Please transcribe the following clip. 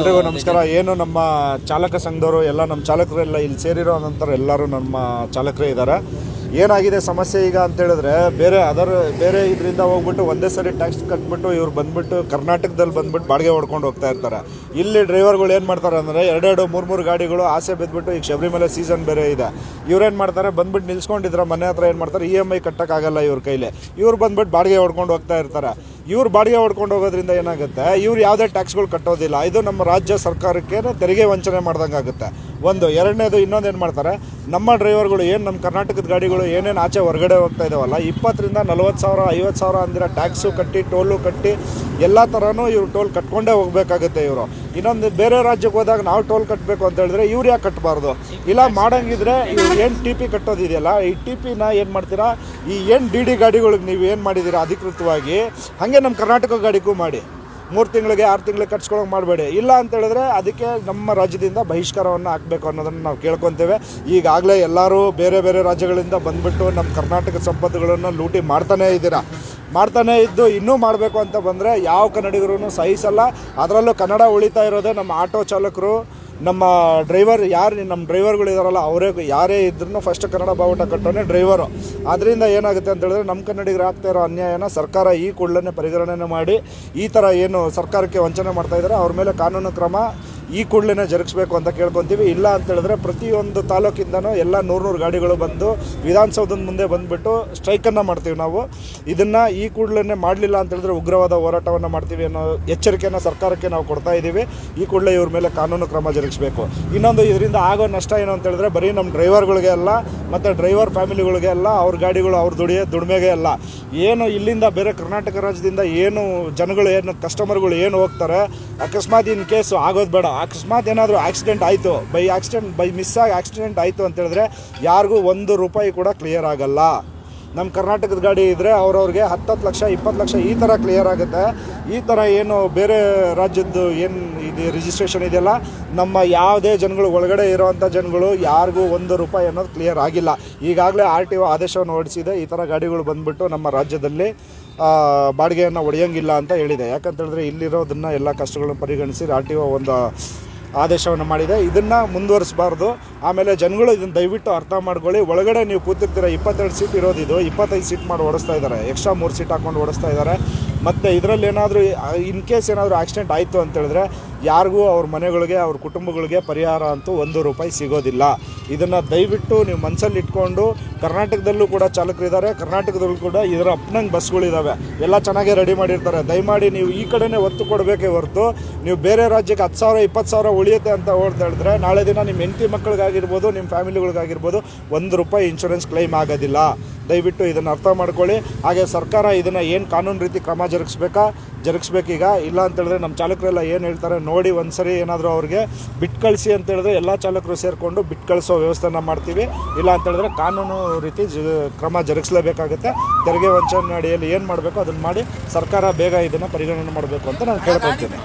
ಎಲ್ರಿಗೂ ನಮಸ್ಕಾರ. ಏನು ನಮ್ಮ ಚಾಲಕ ಸಂಘದವರು, ಎಲ್ಲ ನಮ್ಮ ಚಾಲಕರೆಲ್ಲ ಇಲ್ಲಿ ಸೇರಿರೋ ನಂತರ ಎಲ್ಲರೂ ನಮ್ಮ ಚಾಲಕರೇ ಇದ್ದಾರೆ. ಏನಾಗಿದೆ ಸಮಸ್ಯೆ ಈಗ ಅಂತ ಹೇಳಿದ್ರೆ, ಬೇರೆ ಅದರ ಬೇರೆ ಇದರಿಂದ ಹೋಗ್ಬಿಟ್ಟು ಒಂದೇ ಸರಿ ಟ್ಯಾಕ್ಸ್ ಕಟ್ಬಿಟ್ಟು ಇವ್ರು ಬಂದ್ಬಿಟ್ಟು ಕರ್ನಾಟಕದಲ್ಲಿ ಬಂದ್ಬಿಟ್ಟು ಬಾಡಿಗೆ ಹೊಡ್ಕೊಂಡು ಹೋಗ್ತಾ ಇರ್ತಾರೆ. ಇಲ್ಲಿ ಡ್ರೈವರ್ಗಳು ಏನು ಮಾಡ್ತಾರೆ ಅಂದರೆ, ಎರಡೆರಡು, ಮೂರು ಮೂರು ಗಾಡಿಗಳು ಆಸೆ ಬಿದ್ದುಬಿಟ್ಟು ಈಗ ಶಬರಿಮಲೆ ಸೀಸನ್ ಬೇರೆ ಇದೆ. ಇವ್ರೇನು ಮಾಡ್ತಾರೆ, ಬಂದ್ಬಿಟ್ಟು ನಿಲ್ಸ್ಕೊಂಡಿದ್ರೆ ಮನೆ ಹತ್ರ ಏನು ಮಾಡ್ತಾರೆ ಇ ಎಂ ಐ ಕಟ್ಟೋಕ್ಕಾಗಲ್ಲ ಇವ್ರ ಕೈಲಿ. ಇವ್ರು ಬಂದ್ಬಿಟ್ಟು ಬಾಡಿಗೆ ಹೊಡ್ಕೊಂಡು ಹೋಗ್ತಾ ಇರ್ತಾರೆ. ಇವ್ರು ಬಾಡಿಗೆ ಹೊಡ್ಕೊಂಡು ಹೋಗೋದ್ರಿಂದ ಏನಾಗುತ್ತೆ? ಇವ್ರು ಯಾವುದೇ ಟ್ಯಾಕ್ಸ್ಗಳು ಕಟ್ಟೋದಿಲ್ಲ. ಇದು ನಮ್ಮ ರಾಜ್ಯ ಸರ್ಕಾರಕ್ಕೆ ತೆರಿಗೆ ವಂಚನೆ ಮಾಡ್ದಂಗೆ ಆಗುತ್ತೆ. ಒಂದು, ಎರಡನೇದು ಇನ್ನೊಂದು ಏನು ಮಾಡ್ತಾರೆ? ನಮ್ಮ ಡ್ರೈವರ್ಗಳು ಏನು ನಮ್ಮ ಕರ್ನಾಟಕದ ಗಾಡಿಗಳು ಏನೇನು ಆಚೆ ಹೊರಗಡೆ ಹೋಗ್ತಾ ಇದಾವಲ್ಲ, ಇಪ್ಪತ್ತರಿಂದ ನಲ್ವತ್ತು ಸಾವಿರ, ಐವತ್ತು ಸಾವಿರ ಅಂದಿರೋ ಟ್ಯಾಕ್ಸು ಕಟ್ಟಿ ಟೋಲು ಕಟ್ಟಿ, ಎಲ್ಲ ಥರನೂ ಇವ್ರು ಟೋಲ್ ಕಟ್ಕೊಂಡೇ ಹೋಗಬೇಕಾಗುತ್ತೆ ಇವರು. ಇನ್ನೊಂದು ಬೇರೆ ರಾಜ್ಯಕ್ಕೆ ಹೋದಾಗ ನಾವು ಟೋಲ್ ಕಟ್ಟಬೇಕು ಅಂತ ಹೇಳಿದ್ರೆ ಇವ್ರು ಯಾಕೆ ಕಟ್ಟಬಾರ್ದು ಇಲ್ಲ ಮಾಡಂಗಿದ್ರೆ ಏನು ಟಿ ಪಿ ಕಟ್ಟೋದಿದೆಯಲ್ಲ, ಈ ಟಿ ಪಿನ ಏನು ಮಾಡ್ತೀರಾ? ಈ ಏನು ಡಿ ಡಿ ಗಾಡಿಗಳಿಗೆ ನೀವು ಏನು ಮಾಡಿದ್ದೀರಾ ಅಧಿಕೃತವಾಗಿ? ಹಾಗೆ ನಮ್ಮ ಕರ್ನಾಟಕ ಗಾಡಿಗೂ ಮಾಡಿ. ಮೂರು ತಿಂಗಳಿಗೆ, ಆರು ತಿಂಗಳಿಗೆ ಕಟ್ಸ್ಕೊಳಂಗೆ ಮಾಡಬೇಡಿ. ಇಲ್ಲ ಅಂತ ಹೇಳಿದ್ರೆ ಅದಕ್ಕೆ ನಮ್ಮ ರಾಜ್ಯದಿಂದ ಬಹಿಷ್ಕಾರವನ್ನು ಹಾಕಬೇಕು ಅನ್ನೋದನ್ನು ನಾವು ಕೇಳ್ಕೊತೇವೆ. ಈಗಾಗಲೇ ಎಲ್ಲರೂ ಬೇರೆ ಬೇರೆ ರಾಜ್ಯಗಳಿಂದ ಬಂದ್ಬಿಟ್ಟು ನಮ್ಮ ಕರ್ನಾಟಕ ಸಂಪತ್ತುಗಳನ್ನು ಲೂಟಿ ಮಾಡ್ತಾನೇ ಇದ್ದೀರಾ? ಮಾಡ್ತಾನೇ ಇದ್ದು ಇನ್ನೂ ಮಾಡಬೇಕು ಅಂತ ಬಂದರೆ ಯಾವ ಕನ್ನಡಿಗರೂ ಸಹಿಸಲ್ಲ. ಅದರಲ್ಲೂ ಕನ್ನಡ ಉಳಿತಾ ಇರೋದೇ ನಮ್ಮ ಆಟೋ ಚಾಲಕರು, ನಮ್ಮ ಡ್ರೈವರ್ ಯಾರು ನಮ್ಮ ಡ್ರೈವರ್ಗಳಿದಾರಲ್ಲ ಅವರೇ ಯಾರೇ ಇದ್ರೂ ಫಸ್ಟ್ ಕನ್ನಡ ಬಾವುಟ ಕಟ್ಟೋನೆ ಡ್ರೈವರು. ಅದರಿಂದ ಏನಾಗುತ್ತೆ ಅಂತ ಹೇಳಿದ್ರೆ ನಮ್ಮ ಕನ್ನಡಿಗರು ಆಗ್ತಾ ಇರೋ ಅನ್ಯಾಯನ ಸರ್ಕಾರ ಈ ಕೂಡಲೇ ಪರಿಗಣನೆ ಮಾಡಿ ಈ ಥರ ಏನು ಸರ್ಕಾರಕ್ಕೆ ವಂಚನೆ ಮಾಡ್ತಾ ಇದ್ದಾರೆ ಅವ್ರ ಮೇಲೆ ಕಾನೂನು ಕ್ರಮ ಈ ಕೂಡಲೇ ಜರುಗಿಸ್ಬೇಕು ಅಂತ ಕೇಳ್ಕೊತೀವಿ. ಇಲ್ಲ ಅಂತ ಹೇಳಿದ್ರೆ ಪ್ರತಿಯೊಂದು ತಾಲೂಕಿಂದನೂ ಎಲ್ಲ ನೂರು ನೂರು ಗಾಡಿಗಳು ಬಂದು ವಿಧಾನಸೌಧದ ಮುಂದೆ ಬಂದುಬಿಟ್ಟು ಸ್ಟ್ರೈಕನ್ನು ಮಾಡ್ತೀವಿ ನಾವು. ಇದನ್ನು ಈ ಕೂಡಲೇ ಮಾಡಲಿಲ್ಲ ಅಂತ ಹೇಳಿದ್ರೆ ಉಗ್ರವಾದ ಹೋರಾಟವನ್ನು ಮಾಡ್ತೀವಿ ಅನ್ನೋ ಎಚ್ಚರಿಕೆಯನ್ನು ಸರ್ಕಾರಕ್ಕೆ ನಾವು ಕೊಡ್ತಾ ಇದ್ದೀವಿ ಈ ಕೂಡಲೇ ಇವ್ರ ಮೇಲೆ ಕಾನೂನು ಕ್ರಮ ಜರುಗಿಸಬೇಕು. ಇನ್ನೊಂದು ಇದರಿಂದ ಆಗೋ ನಷ್ಟ ಏನು ಅಂತ ಹೇಳಿದ್ರೆ ಬರೀ ನಮ್ಮ ಡ್ರೈವರ್ಗಳಿಗೆ ಅಲ್ಲ, ಮತ್ತು ಡ್ರೈವರ್ ಫ್ಯಾಮಿಲಿಗಳಿಗೆ ಅಲ್ಲ, ಅವ್ರ ಗಾಡಿಗಳು ಅವ್ರ ದುಡಿಯೋ ದುಡಿಮೆಗೆ ಅಲ್ಲ. ಏನು ಇಲ್ಲಿಂದ ಬೇರೆ ಕರ್ನಾಟಕ ರಾಜ್ಯದಿಂದ ಏನು ಜನಗಳು ಏನು ಕಸ್ಟಮರ್ಗಳು ಏನು ಹೋಗ್ತಾರೆ, ಅಕಸ್ಮಾತ್ ಇನ್ ಕೇಸು ಆಗೋದು ಬೇಡ. ಅಕಸ್ಮಾತ್ ಏನಾದರೂ ಆಕ್ಸಿಡೆಂಟ್ ಆಯಿತು ಬೈ ಆಕ್ಸಿಡೆಂಟ್ ಬೈ ಮಿಸ್ ಆಗಿ ಆಕ್ಸಿಡೆಂಟ್ ಆಯಿತು ಅಂತ ಹೇಳಿದ್ರೆ ಯಾರಿಗೂ ಒಂದು ರೂಪಾಯಿ ಕೂಡ ಕ್ಲಿಯರ್ ಆಗಲ್ಲ. ನಮ್ಮ ಕರ್ನಾಟಕದ ಗಾಡಿ ಇದ್ದರೆ ಅವ್ರವ್ರಿಗೆ ಹತ್ತತ್ತು ಲಕ್ಷ, ಇಪ್ಪತ್ತು ಲಕ್ಷ ಈ ಥರ ಕ್ಲಿಯರ್ ಆಗುತ್ತೆ. ಈ ಥರ ಏನು ಬೇರೆ ರಾಜ್ಯದ್ದು ಏನು ಇದು ರಿಜಿಸ್ಟ್ರೇಷನ್ ಇದೆಯಲ್ಲ, ನಮ್ಮ ಯಾವುದೇ ಜನಗಳು ಒಳಗಡೆ ಇರೋವಂಥ ಜನಗಳು ಯಾರಿಗೂ ಒಂದು ರೂಪಾಯಿ ಅನ್ನೋದು ಕ್ಲಿಯರ್ ಆಗಿಲ್ಲ. ಈಗಾಗಲೇ ಆರ್ ಟಿ ಒ ಆದೇಶವನ್ನು ಹೊರಡಿಸಿದೆ. ಈ ಥರ ಗಾಡಿಗಳು ಬಂದ್ಬಿಟ್ಟು ನಮ್ಮ ರಾಜ್ಯದಲ್ಲಿ ಬಾಡಿಗೆಯನ್ನು ಒಡೆಯೋಂಗಿಲ್ಲ ಅಂತ ಹೇಳಿದೆ. ಯಾಕಂತ ಹೇಳಿದ್ರೆ ಇಲ್ಲಿರೋದನ್ನ ಎಲ್ಲ ಕಷ್ಟಗಳನ್ನು ಪರಿಗಣಿಸಿ ಆರ್ ಟಿ ಒ ಒಂದು ಆದೇಶವನ್ನು ಮಾಡಿದೆ. ಇದನ್ನು ಮುಂದುವರಿಸಬಾರ್ದು. ಆಮೇಲೆ ಜನಗಳು ಇದನ್ನು ದಯವಿಟ್ಟು ಅರ್ಥ ಮಾಡ್ಕೊಳ್ಳಿ. ಒಳಗಡೆ ನೀವು ಕೂತಿರ್ತೀರ, ಇಪ್ಪತ್ತೆರಡು ಸೀಟ್ ಇರೋದು ಇದು ಇಪ್ಪತ್ತೈದು ಸೀಟ್ ಮಾಡಿ ಓಡಿಸ್ತಾ ಇದ್ದಾರೆ. ಎಕ್ಸ್ಟ್ರಾ ಮೂರು ಸೀಟ್ ಹಾಕೊಂಡು ಓಡಿಸ್ತಾ ಇದ್ದಾರೆ. ಮತ್ತು ಇದರಲ್ಲಿ ಏನಾದರೂ ಇನ್ ಕೇಸ್ ಏನಾದರೂ ಆಕ್ಸಿಡೆಂಟ್ ಆಯಿತು ಅಂತ ಹೇಳಿದ್ರೆ ಯಾರಿಗೂ ಅವ್ರ ಮನೆಗಳಿಗೆ, ಅವ್ರ ಕುಟುಂಬಗಳಿಗೆ ಪರಿಹಾರ ಅಂತೂ ಒಂದು ರೂಪಾಯಿ ಸಿಗೋದಿಲ್ಲ. ಇದನ್ನು ದಯವಿಟ್ಟು ನೀವು ಮನಸ್ಸಲ್ಲಿ ಇಟ್ಕೊಂಡು, ಕರ್ನಾಟಕದಲ್ಲೂ ಕೂಡ ಚಾಲಕರಿದ್ದಾರೆ, ಕರ್ನಾಟಕದಲ್ಲೂ ಕೂಡ ಇದರ ಅಪ್ನಂಗೆ ಬಸ್ಗಳಿದ್ದಾವೆ ಎಲ್ಲ ಚೆನ್ನಾಗೇ ರೆಡಿ ಮಾಡಿರ್ತಾರೆ. ದಯಮಾಡಿ ನೀವು ಈ ಕಡೆನೇ ಒತ್ತು ಕೊಡಬೇಕೇ ಹೊರತು, ನೀವು ಬೇರೆ ರಾಜ್ಯಕ್ಕೆ ಹತ್ತು ಸಾವಿರ, ಇಪ್ಪತ್ತು ಸಾವಿರ ಉಳಿಯುತ್ತೆ ಅಂತ ಓಡ್ತಾ ಹೇಳಿದ್ರೆ, ನಾಳೆ ದಿನ ನಿಮ್ಮ ಹೆಂಡತಿ ಮಕ್ಕಳಿಗಾಗಿರ್ಬೋದು, ನಿಮ್ಮ ಫ್ಯಾಮಿಲಿಗಳಿಗಾಗಿರ್ಬೋದು ಒಂದು ರೂಪಾಯಿ ಇನ್ಶೂರೆನ್ಸ್ ಕ್ಲೈಮ್ ಆಗೋದಿಲ್ಲ. ದಯವಿಟ್ಟು ಇದನ್ನು ಅರ್ಥ ಮಾಡ್ಕೊಳ್ಳಿ. ಹಾಗೆ ಸರ್ಕಾರ ಇದನ್ನು ಏನು ಕಾನೂನು ರೀತಿ ಕ್ರಮ ಜರುಗಿಸ್ಬೇಕಾ? ಜರುಗಿಸ್ಬೇಕೀಗ? ಇಲ್ಲ ಅಂತ ಹೇಳಿದ್ರೆ ನಮ್ಮ ಚಾಲಕರೆಲ್ಲ ಏನು ಹೇಳ್ತಾರೆ? ನೋಡಿ ಒಂದ್ಸರಿ ಏನಾದರೂ ಅವ್ರಿಗೆ ಬಿಟ್ಟು ಕಳಿಸಿ ಅಂತ ಹೇಳಿದ್ರೆ ಎಲ್ಲ ಚಾಲಕರು ಸೇರಿಕೊಂಡು ಬಿಟ್ಟು ಕಳಿಸೋ ವ್ಯವಸ್ಥೆನ ಮಾಡ್ತೀವಿ. ಇಲ್ಲ ಅಂತ ಹೇಳಿದ್ರೆ ಕಾನೂನು ರೀತಿ ಜ, ಕ್ರಮ ಜರುಗಿಸಲೇಬೇಕಾಗುತ್ತೆ. ತೆರಿಗೆ ವಂಚನೆ ಅಡಿಯಲ್ಲಿ ಏನು ಮಾಡಬೇಕು ಅದನ್ನು ಮಾಡಿ ಸರ್ಕಾರ ಬೇಗ ಇದನ್ನು ಪರಿಗಣನೆ ಮಾಡಬೇಕು ಅಂತ ನಾನು ಕೇಳ್ಕೊಳ್ತೀನಿ.